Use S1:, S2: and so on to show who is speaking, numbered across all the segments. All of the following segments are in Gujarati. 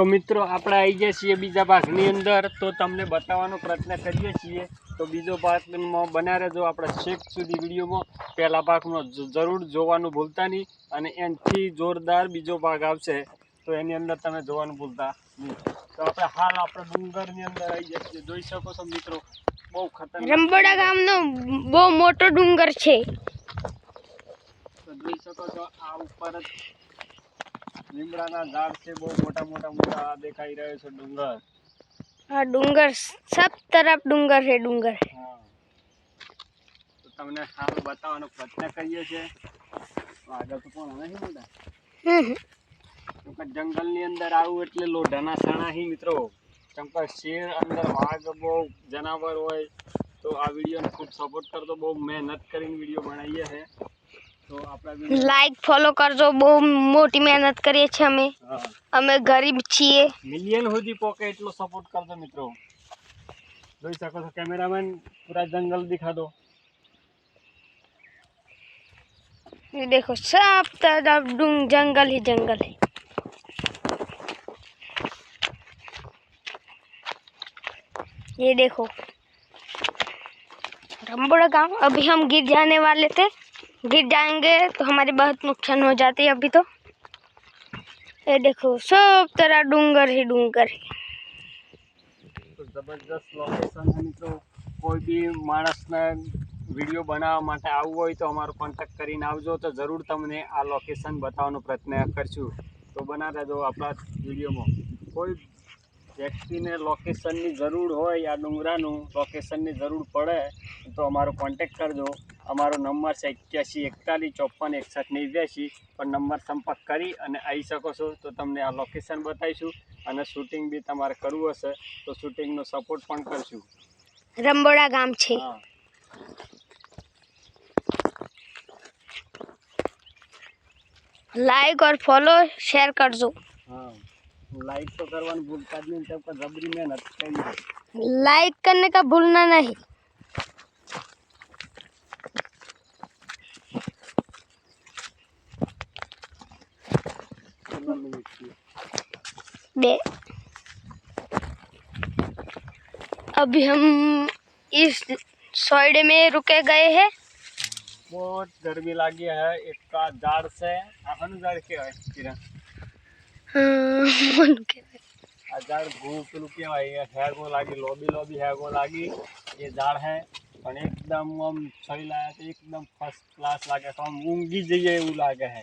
S1: તો મિત્રો આપણે આવી ગયા છીએ બીજા ભાગની અંદર તો તમને બતાવવાનો પ્રયત્ન કરીએ છીએ તો બીજો ભાગમાં બના રહેજો આપણે છેક સુધી વિડીયોમાં પહેલા ભાગમાં જરૂર જોવાનું ભૂલતા નહીં અને એનાથી જોરદાર બીજો ભાગ આવશે તો એની અંદર તમે જોવાનું ભૂલતા નહીં તો આપણે હાલ આપણે ડુંગરની અંદર આવી ગયા છીએ જોઈ શકો છો મિત્રો બહુ ખતર
S2: રંબોડા ગામનો બહુ મોટો ડુંગર છે
S1: તો જોઈ શકો છો આ ઉપર જ నింబ รา ના దార్ సే బో మోటా మోటా ముడా ఆ દેખાઈ રહ્યો છો ઢુંગર
S2: આ ઢુંગર સબ તરફ ઢુંગર
S1: હે ઢુંગર તો તમને હાલ બતાવવાનું પત્ના કઈયો છે તો આગળ તો પણ આહી હોતા
S2: હમ
S1: તો ક જંગલ ની અંદર આવ એટલે લોઢા ના સણા હી મિત્રો કમક શીર અંદર આગ બો જનાવર હોય તો આ વિડિયો ને ફૂલ સપોર્ટ કર તો બહુ મહેનત કરીને વિડિયો બનાઈએ છે लाइक फॉलो कर
S2: दो बहुत मोटी मेहनत करी छे हमें हाँ। हमें
S1: गरीब
S2: छिए मिलियन हो
S1: जी पोके इतलो सपोर्ट कर दो मित्रों जोई सको सा तो कैमरामैन पूरा जंगल दिखा दो
S2: ये देखो सब तरफ डूंग जंगल ही जंगल है ये देखो रंबड़ गांव अभी हम गिर जाने वाले थे गिर जाएंगे तो हमारी बहुत नुकसान हो जाती है अभी तो ये देखो सब तरह डूंगर ही डूंगर ही
S1: तो कोई भी मानस ने वीडियो बनावा तो अमर कॉन्टेक्ट कर आजो तो जरूर तमने आ लोकेशन बतावा प्रयत्न करशू तो बना जो अपना वीडियो में कोई व्यक्ति ने लोकेशन जरूर हो या डूंगरा लोकेशन जरूर पड़े तो अमर कॉन्टेक्ट दो અમારો નંબર છે એક્યાસી એકતાલીસ ચોપન એકસઠ નેવ્યાસી પર નંબર સંપર્ક કરી અને આવી શકો છો તો તમને આ લોકેશન બતાવીશું અને શૂટિંગ બી તમારે કરવું હશે તો શૂટિંગનો સપોર્ટ પણ કરશું
S2: રંબોડા
S1: ગામ
S2: છે લાઈક ઓર ફોલો શેર કરજો
S1: હા लाइक तो करवाना भूलता नहीं जब का जबरी मेहनत
S2: लाइक करने का भूलना नहीं बे अभी हम इस सोयडे में रुके गए हैं
S1: बहुत गर्मी लगी है इतना दार से अहन दार के है किरा हां मन
S2: के
S1: हजार भूख रुके भाई है को लागी लॉबी लॉबी है को लागी ये दार है પણ एकदम हम छई लाया तो एकदम फर्स्ट क्लास लागे તો આમ ઊંઘી જઈએ એવું લાગે છે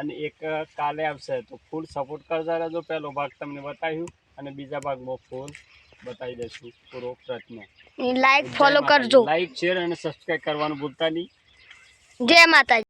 S1: અને એક કાલે આવશે તો ફૂલ સપોર્ટ કરતા રહેજો પહેલો ભાગ તમને બતાવ્યું અને બીજા ભાગમાં ફૂલ બતાવી દઈશું પૂરો પ્રયત્ન
S2: લાઈક ફોલો કરજો
S1: લાઈક શેર અને સબસ્ક્રાઈબ કરવાનું ભૂલતા નહીં
S2: જય માતાજી